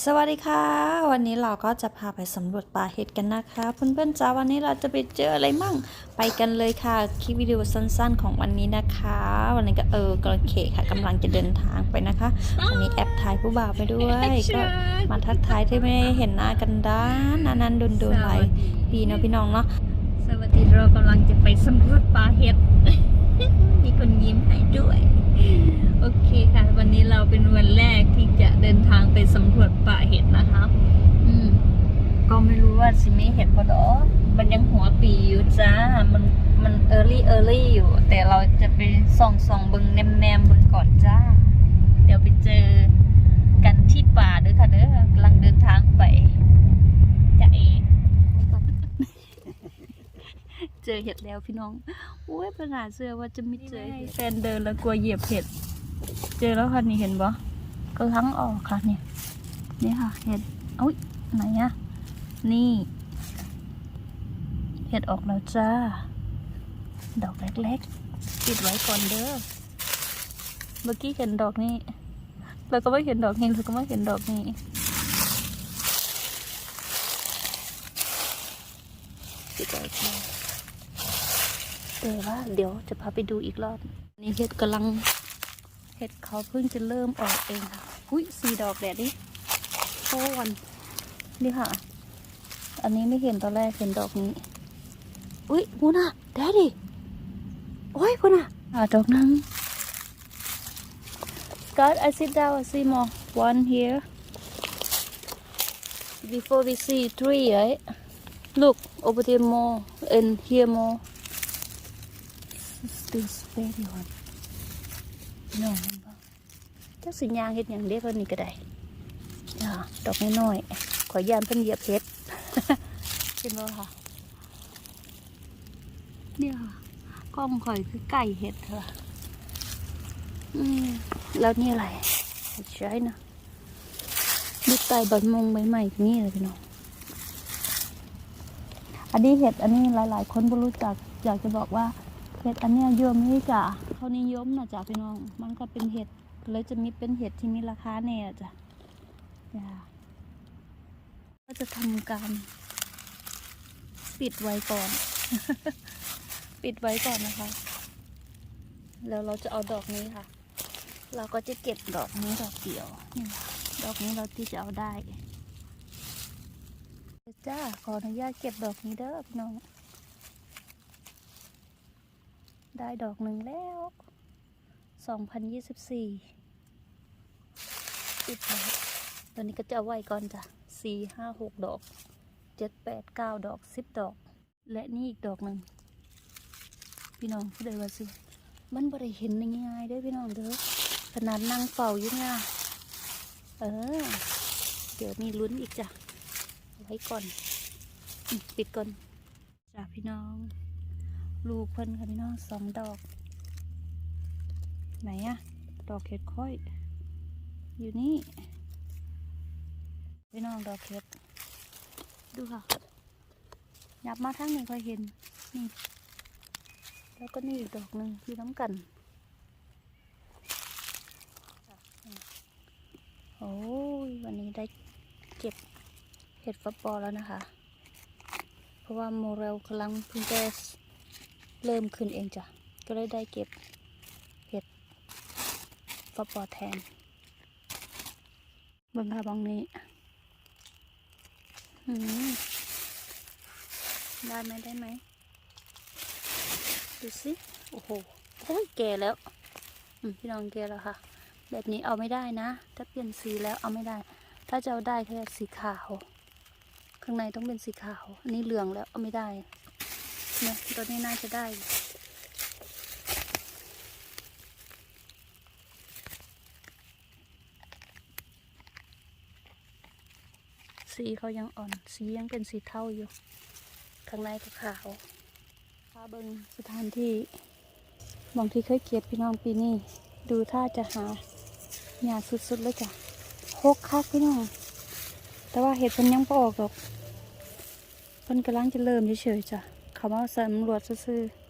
สวัสดีค่ะ วันนี้เราก็จะพาไปสำรวจป่าเห็ดกันนะคะเพื่อนๆจ้าวันนี้เราจะไปเจออะไรมั่ง ไปกันเลยค่ะคลิปวิดีโอสั้นๆ ของวันนี้นะคะ วันนี้ก็เออกระเคค่ะกำลังจะเดินทางไปนะคะวันนี้แอปถ่ายผู้บ่าวไปด้วยก็มาทักทายที่ไม่ได้เห็นหน้ากันด้านนานๆโดนๆหลายปีเนาะพี่น้องเนาะสวัสดีเรากำลังจะไปสำรวจป่าเห็ดมีคนยิ้มให้ด้วย โอเคค่ะ วันนี้เราเป็นวันแรกที่จะเดินทาง ไปสำรวจป่าเห็ดนะคะ อืม ก็ไม่รู้ว่าสิมีเห็ดบ่ดอกมันยังหัวปีอยู่จ้า มันมันเออร์ลี่เออร์ลี่อยู่ แต่เราจะไปส่องส่องเบิงแนมแนมๆเบิงก่อนจ้า เดี๋ยวไปเจอกันที่ป่าเด้อค่ะเด้อกำลังเดินทางไปจะเองเจอเห็ดแล้วพี่น้องโอ้ยปัญหาเสื้อว่าจะไม่เจอเห็ดแฟนเดินแล้วกลัวเหยียบเห็ด เจอแล้วค่ะนี่เห็นปะ ก็ทั้งออกค่ะเนี่ยนี่ค่ะเห็ดอุ้ยไหนอะนี่เห็ดออกแล้วจ้า ดอกเล็กๆปิดไว้ก่อนเด้อเมื่อกี้เห็นดอกนี้แล้วก็ไม่เห็นดอกนี้แล้วก็ไม่เห็นดอกนี้ปิดไว้ก่อนแต่ว่าเดี๋ยวจะพาไปดูอีกรอบ นี่เห็ดกำลังเห็ดเขาเพิ่งจะเริ่มออกเองค่ะ อุ้ยสีดอกแดดดิโอ้วันนี่ค่ะ อันนี้ไม่เห็นตอนแรกเห็นดอกนี้ อุ้ยพูน่ะแดดดิโอ้ยพูน่ะอ่าดอกนั้น Scott I sit down I see more one here before we see three right look over there more and here more this very one น้องมันบ่ จักสิยางเฮ็ดหยังเด้เพิ่นนี่ก็ได้ดอกน้อยๆขอยยานเพิ่นเหยียบเฮ็ดเห็นบ่ค่ะเนี่ยค่ะกล้องข่อยคือไก่เห็ดค่ะอืมแล้วนี่อะไรใช้นะดูไตใบมงใบใหม่นี่เลยพี่น้องอันนี้เห็ดอันนี้หลายๆ คนบ่รู้จักอยากจะบอกว่าเห็ดอันเนี้ยเยอะไม่จ้ะเขานิยมนะจ้ะพี่น้อง มันก็เป็นเห็ด เลยจะมีเป็นเห็ดที่มีราคาแน่จ้ะจ้ะก็จะทำการปิดไว้ก่อน ปิดไว้ก่อนนะคะ แล้วเราจะเอาดอกนี้ค่ะ เราก็จะเก็บดอกนี้ดอกเดียวนี่ดอกนี้เราที่จะเอาได้จ้าขออนุญาตเก็บดอกนี้เด้อพี่น้อง ได้ดอกหนึ่งแล้ว 2024ปิดไว้ตอนนี้ก็จะเอาไว้ก่อนจ้ะสี่ห้าหกดอกเจ็ดแปดเก้าดอกสิบดอก และนี่อีกดอกหนึ่งพี่น้องผู้ใดว่าสิมันบริเห็นง่ายๆด้อพี่น้องเด้อขนาดนั่งเฝ้าอยู่เนี่ยเออ เดี๋ยวมีลุ้นอีกจ้ะไว้ก่อนปิดก่อนจ้ะพี่น้อง ลูกเพิ่นค่ะพี่น้องสองดอก ไหนอะดอกเห็ดค่อย อยู่นี่พี่น้องดอกเห็ด ดูค่ะยับมาทางนี้ค่อยเห็น นี่ แล้วก็นี่อีกดอกหนึ่งที่น้ำกัน โอ้ย วันนี้ได้เก็บเห็ดฟักบอลแล้วนะคะ เพราะว่าโมเรลกำลังเพิ่งจะเริ่มขึ้นเองจ้ะ ก็เลยได้เก็บเห็ด ฟักบอแทน เบิ่งค่ะบางนี้อืมได้ไหมได้ไหมดูสิ โอ้โหโอ้ยแก่แล้วพี่น้องแก่แล้วค่ะ แบบนี้เอาไม่ได้นะ ถ้าเปลี่ยนสีแล้วเอาไม่ได้ ถ้าจะเอาได้แค่สีขาว ข้างในต้องเป็นสีขาว อันนี้เหลืองแล้วเอาไม่ได้เนี่ยตัวนี้น่าจะได้ สีเขายังอ่อน สียังเป็นสีเทาอยู่ ข้างในก็ขาวพาเบิงสถานที่บางที่เคยเก็บพี่น้องปีนี้ ดูท่าจะหาหยาสุดๆเลยจ้ะหกคักพี่น้อง แต่ว่าเห็ดเพิ่นยังบ่ออกหรอกเพิ่นกำลังจะเริ่มเฉยๆจ้ะเขามาสำรวจซื่อๆ